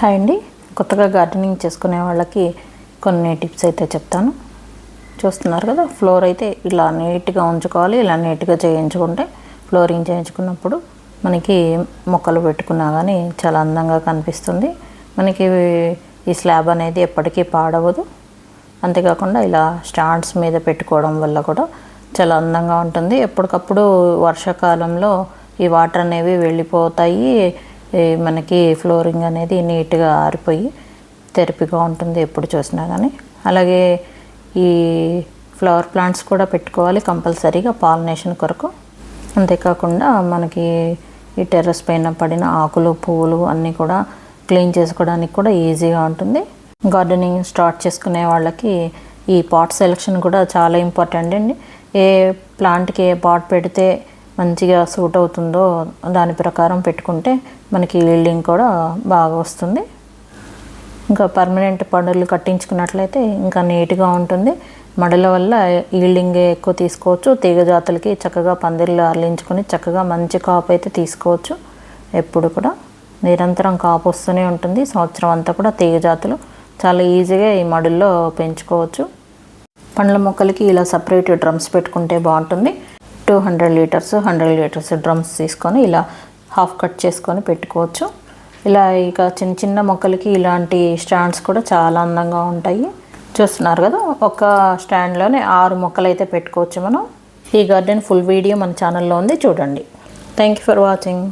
Hi అండి. కొత్తగా gardening చేసుకునే వాళ్ళకి కొన్ని టిప్స్ అయితే చెప్తాను. చూస్తున్నారు కదా ఫ్లోర్ అయితే ఇలా నీట్గా ఉంచుకోవాలి ఇలా నీట్గా చేయించుకుంటే ఫ్లోరింగ్ చేయించుకున్నప్పుడు మనకి మొక్కలు పెట్టుకున్నా కానీ చాలా అందంగా కనిపిస్తుంది. మనకి ఈ స్లాబ్ అనేది ఎప్పటికీ పాడవదు. అంతేకాకుండా ఇలా స్టాండ్స్ మీద పెట్టుకోవడం వల్ల కూడా చాలా అందంగా ఉంటుంది. ఎప్పటికప్పుడు వర్షాకాలంలో ఈ వాటర్ అనేవి వెళ్ళిపోతాయి. మనకి ఫ్లోరింగ్ అనేది నీట్గా ఆరిపోయి తెరపిగా ఉంటుంది ఎప్పుడు చూసినా కానీ అలాగే ఈ ఫ్లవర్ ప్లాంట్స్ కూడా పెట్టుకోవాలి కంపల్సరీగా పాలినేషన్ కొరకు. అంతేకాకుండా మనకి ఈ టెర్రస్ పైన పడిన ఆకులు పువ్వులు అన్నీ కూడా క్లీన్ చేసుకోవడానికి కూడా ఈజీగా ఉంటుంది. గార్డెనింగ్ స్టార్ట్ చేసుకునే వాళ్ళకి ఈ పాట్ సెలెక్షన్ కూడా చాలా ఇంపార్టెంట్ అండి. ఏ ప్లాంట్కి ఏ పాట్ పెడితే మంచిగా సూట్ అవుతుందో దాని ప్రకారం పెట్టుకుంటే మనకి ఈల్డింగ్ కూడా బాగా వస్తుంది. ఇంకా పర్మనెంట్ పండులు కట్టించుకున్నట్లయితే ఇంకా నీట్గా ఉంటుంది. మడల వల్ల ఈల్డింగ్ ఎక్కువ తీసుకోవచ్చు. తీగ జాతులకి చక్కగా పందిర్లు అల్లించుకొని చక్కగా మంచి కాపు అయితే తీసుకోవచ్చు. ఎప్పుడు కూడా నిరంతరం కాపు వస్తూనే ఉంటుంది. సంవత్సరం అంతా కూడా తీగ జాతులు చాలా ఈజీగా ఈ మడుల్లో పెంచుకోవచ్చు. పండ్ల మొక్కలకి ఇలా సపరేట్ డ్రమ్స్ పెట్టుకుంటే బాగుంటుంది. Two hundred litres hundred litres drums తీసుకొని ఇలా హాఫ్ కట్ చేసుకొని పెట్టుకోవచ్చు. ఇలా ఇక చిన్న చిన్న మొక్కలకి ఇలాంటి స్టాండ్స్ కూడా చాలా అందంగా ఉంటాయి. చూస్తున్నారు కదా ఒక స్టాండ్లోనే ఆరు మొక్కలు అయితే పెట్టుకోవచ్చు మనం. ఈ గార్డెన్ ఫుల్ వీడియో మన ఛానల్లో ఉంది చూడండి. Thank you for watching